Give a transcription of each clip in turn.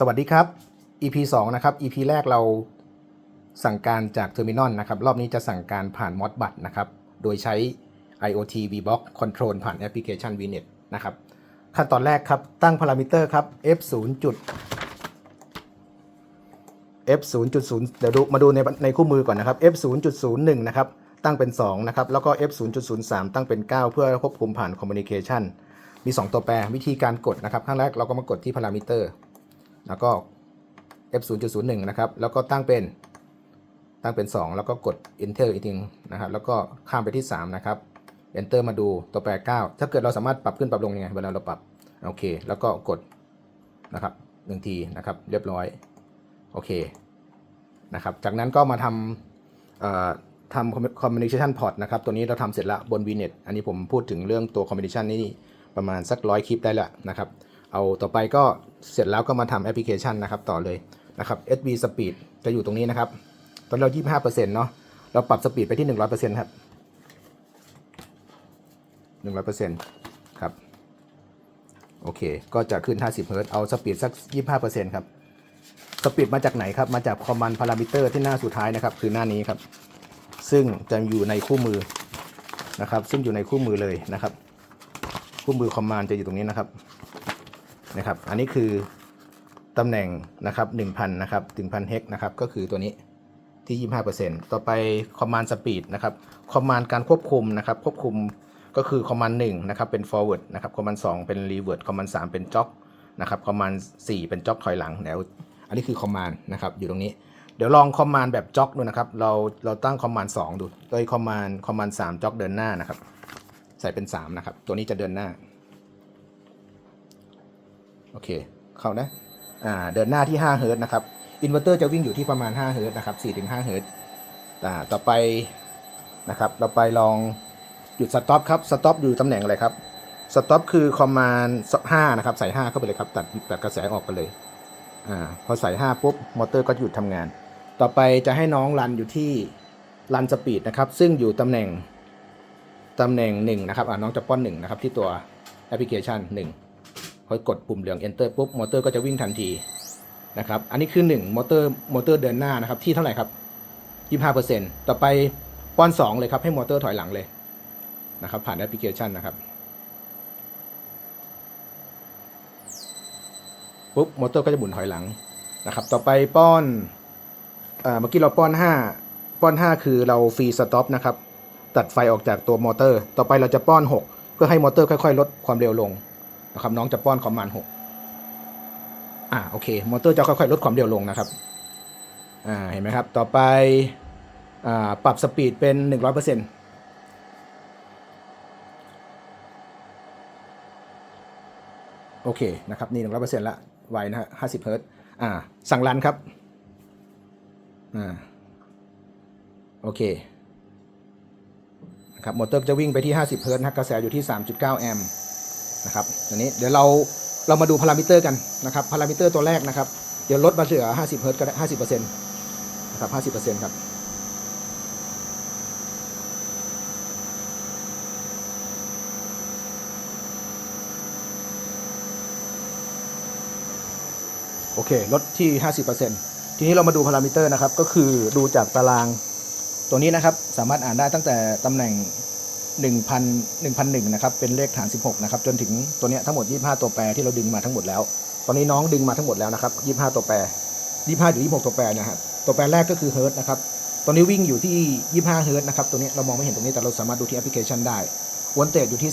สวัสดีครับ EP 2 นะครับ EP แรกเราสั่งการจาก Terminal นะครับ รอบนี้จะสั่งการผ่าน Modbus นะครับ โดยใช้ IoT VBox Control ผ่านแอปพลิเคชัน VNet นะครับ ขั้นตอนแรกครับ ตั้งพารามิเตอร์ครับ f 0จุด f 0 0 เดี๋ยวดูมาดูในในคู่มือก่อนนะครับ f 0 0 1 นะครับ ตั้งเป็น 2 นะครับ แล้วก็ f 0 0 3 ตั้งเป็น 9 เพื่อควบคุมผ่าน Communication มี 2 ตัวแปรวิธีการกดนะครับ ขั้นแรกเราก็มากดที่พารามิเตอร์ แล้วก็ f 0 0 1 นะครับ แล้วก็ตั้งเป็นตั้งเป็น 2 แล้วก็กด enter อีกทีนะครับ แล้วก็ข้ามไปที่ 3 นะครับ enter มาดูตัวแปร 9 ถ้าเกิดเราสามารถปรับขึ้นปรับลงยังไงเวลาเราปรับ โอเค แล้วก็กดนะครับหนึ่งทีนะครับ เรียบร้อย โอเค นะครับ จากนั้นก็มาทำเอ่อทำ communication port นะครับ ตัวนี้เราทำเสร็จแล้วบน VNet อันนี้ผมพูดถึงเรื่องตัว communication นี่ประมาณสักร้อยคลิปได้แล้วนะครับ เอาต่อไปก็เสร็จแล้วก็มาทำแอปพลิเคชันนะครับต่อเลยนะครับ SB Speed จะอยู่ตรงนี้นะครับ ตอนเรา 25%เนาะเราปรับสปีดไปที่ 100%ครับ100%ครับ โอเค ก็จะขึ้น 50เฮิรตซ์เอาสปีดสัก 25%ครับ สปีดมาจากไหนครับ มาจากคอมมานด์พารามิเตอร์ที่หน้าสุดท้ายนะครับ คือหน้านี้ครับ ซึ่งจะอยู่ในคู่มือนะครับ ซึ่งอยู่ในคู่มือเลยนะครับ คู่มือคอมมานด์จะอยู่ตรงนี้นะครับ นะครับ อันนี้คือตำแหน่งนะครับ1,000นะครับถึงพันเฮกนะครับก็คือตัวนี้ที่ 25%ต่อไป command speed นะครับ command การควบคุมนะครับควบคุมก็คือ command 1นะครับเป็น forward นะครับ command 2 เป็น revert command 3 เป็น jog นะครับ command 4 เป็น jog ถอยหลังเดี๋ยวอันนี้คือ command นะครับอยู่ตรงนี้เดี๋ยวลอง command แบบ jog ดูนะครับเราเราตั้ง command 2 ดู โดย command command 3 jog เดินหน้านะครับ ใส่เป็น 3 นะครับ ตัวนี้จะเดินหน้า โอเค เข้านะ อ่า เดินหน้าที่ 5 เฮิร์ตซ์นะครับ อินเวอร์เตอร์จะวิ่งอยู่ที่ประมาณ 5 เฮิร์ตซ์นะครับ 4-5 เฮิร์ตซ์อ่า ต่อไปนะครับ เราไปลองหยุดสต็อปครับ สต็อปอยู่ตำแหน่งอะไรครับ สต็อปคือคอมมานด์5นะครับ ใส่ 5 เข้าไปเลยครับ ตัดตัดกระแสออกไปเลย อ่า พอใส่ 5 ปุ๊บ มอเตอร์ก็หยุดทำงาน ต่อไปจะให้น้องรันอยู่ที่รันสปีดนะครับ ซึ่งอยู่ตำแหน่งตำแหน่ง1นะครับ อ่าน้องจะป้อน1นะครับที่ตัวแอปพลิเคชัน 1 พอกดปุ่มเหลือง enter ปุ๊บมอเตอร์ก็จะวิ่งทันทีนะครับอันนี้คือ1มอเตอร์มอเตอร์เดินหน้านะครับที่เท่าไหร่ครับ25%ต่อไปป้อน 2 เลยครับให้มอเตอร์ถอยหลังเลยนะครับผ่านแอปพลิเคชันนะครับปุ๊บมอเตอร์ก็จะหมุนถอยหลังนะครับต่อไปป้อนเอ่อเมื่อกี้เราป้อน 5 ป้อน 5 คือเราฟรีสต็อปนะครับตัดไฟออกจากตัวมอเตอร์ ต่อไปเราจะป้อน 6 เพื่อให้มอเตอร์ค่อยๆ ลดความเร็วลง นะครับน้องจะป้อนคอมมานด์หกอ่าโอเค มอเตอร์จะค่อยๆ ลดความเร็วลงนะครับอ่าเห็นไหมครับ ต่อไปอ่าปรับสปีดเป็นหนึ่งร้อยเปอร์เซ็นต์โอเคนะครับนี่หนึ่งร้อยเปอร์เซ็นต์ละไวนะฮะห้าสิบเฮิร์ตอ่า สั่งรันครับอ่าโอเคนะครับมอเตอร์จะวิ่งไปที่50เฮิร์ตนะกระแสอยู่ที่3.9แอมป์ นะครับอันนี้เดี๋ยวเราเรามาดูพารามิเตอร์กันนะครับพารามิเตอร์ตัวแรกนะครับ เดี๋ยวลดมาเหลือ 50เฮิร์ตก็ได้50%นต์นะครับ50%ครับโอเคลดที่ 50%ทีนี้เรามาดูพารามิเตอร์นะครับ ก็คือดูจากตารางตัวนี้นะครับ สามารถอ่านได้ตั้งแต่ตำแหน่ง 1,000 1,001นะครับเป็นเลขฐาน 16นะครับจนถึงตัวเนี้ยทั้งหมด 25 ตัวแปรที่เราดึงมาทั้งหมดแล้ว ตอนนี้น้องดึงมาทั้งหมดแล้วนะครับ25 ตัวแปร 25หรือ26 ตัวแปรนะฮะตัวแปรแรกก็คือเฮิร์ตนะครับตอนนี้วิ่งอยู่ที่ 25 เฮิร์ตนะครับตัวนี้เรามองไม่เห็นตรงนี้แต่เราสามารถดูที่แอปพลิเคชันได้วอลเตจอยู่ที่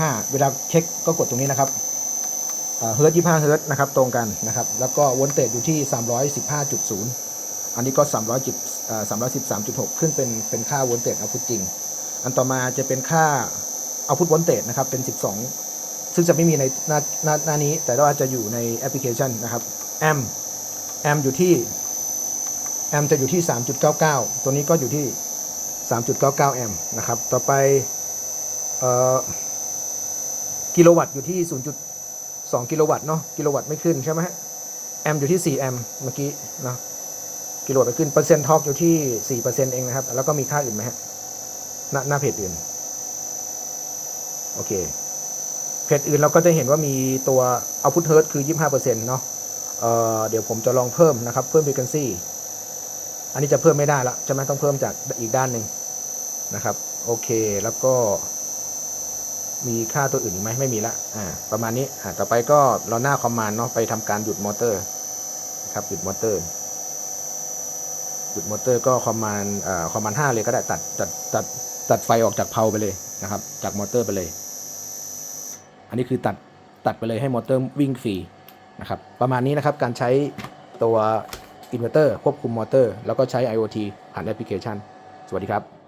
315.5 เวลาเช็คก็กดตรงนี้นะครับเฮิร์ต25เฮิร์ตนะครับตรงกันนะครับแล้วก็วอลเตจอยู่ที่ 315.0 อันนี้ก็300จุดอ่า313.6 ขึ้นเป็นเป็นค่าโวลเตจเอาพุทจริง อันต่อมาจะเป็นค่าเอาพุทโวลเตจนะครับเป็น 12 ซึ่งจะไม่มีในหน้าหน้าหน้านี้ แต่ว่าจะอยู่ในแอปพลิเคชันนะครับแอมแอมอยู่ที่แอมจะอยู่ที่ 3.99 ตัวนี้ก็อยู่ที่ 3.99 แอมนะครับ ต่อไปเอ่อกิโลวัตต์อยู่ที่ 0.2 กิโลวัตต์เนาะกิโลวัตต์ไม่ขึ้นใช่ไหมฮะแอมอยู่ที่ 4 แอมเมื่อกี้เนาะ กิโลวัตต์ไปขึ้นเปอร์เซ็นต์ทอกอยู่ที่4%เปอร์เซ็นต์เองนะครับ แล้วก็มีค่าอื่นไหมฮะหน้าหน้าเพจอื่น โอเค เพจอื่นเราก็จะเห็นว่ามีตัว output hertz คือ25%เปอร์เซ็นาะเอ่อเดี๋ยวผมจะลองเพิ่มนะครับ เพิ่ม frequency อันนี้จะเพิ่มไม่ได้ละใช่ไหมต้องเพิ่มจากอีกด้านหนึ่งนะครับ โอเคแล้วก็ มีค่าตัวอื่นอีกไหมไม่มีละอ่าประมาณนี้อ่าต่อไปก็เราหน้าคอมมานด์เนาะไปทำการหยุดมอเตอร์นะครับหยุดมอเตอร์ จุดมอเตอร์ก็คอมมานด์อ่าคอมมานด์ห้าเลยก็ได้ตัดตัดตัดตัดไฟออกจากเพาไปเลยนะครับ จากมอเตอร์ไปเลย อันนี้คือตัดตัดไปเลยให้มอเตอร์วิ่งฟรีนะครับ ประมาณนี้นะครับการใช้ตัวอินเวอร์เตอร์ควบคุมมอเตอร์ แล้วก็ใช้ IoT ผ่านแอปพลิเคชัน สวัสดีครับ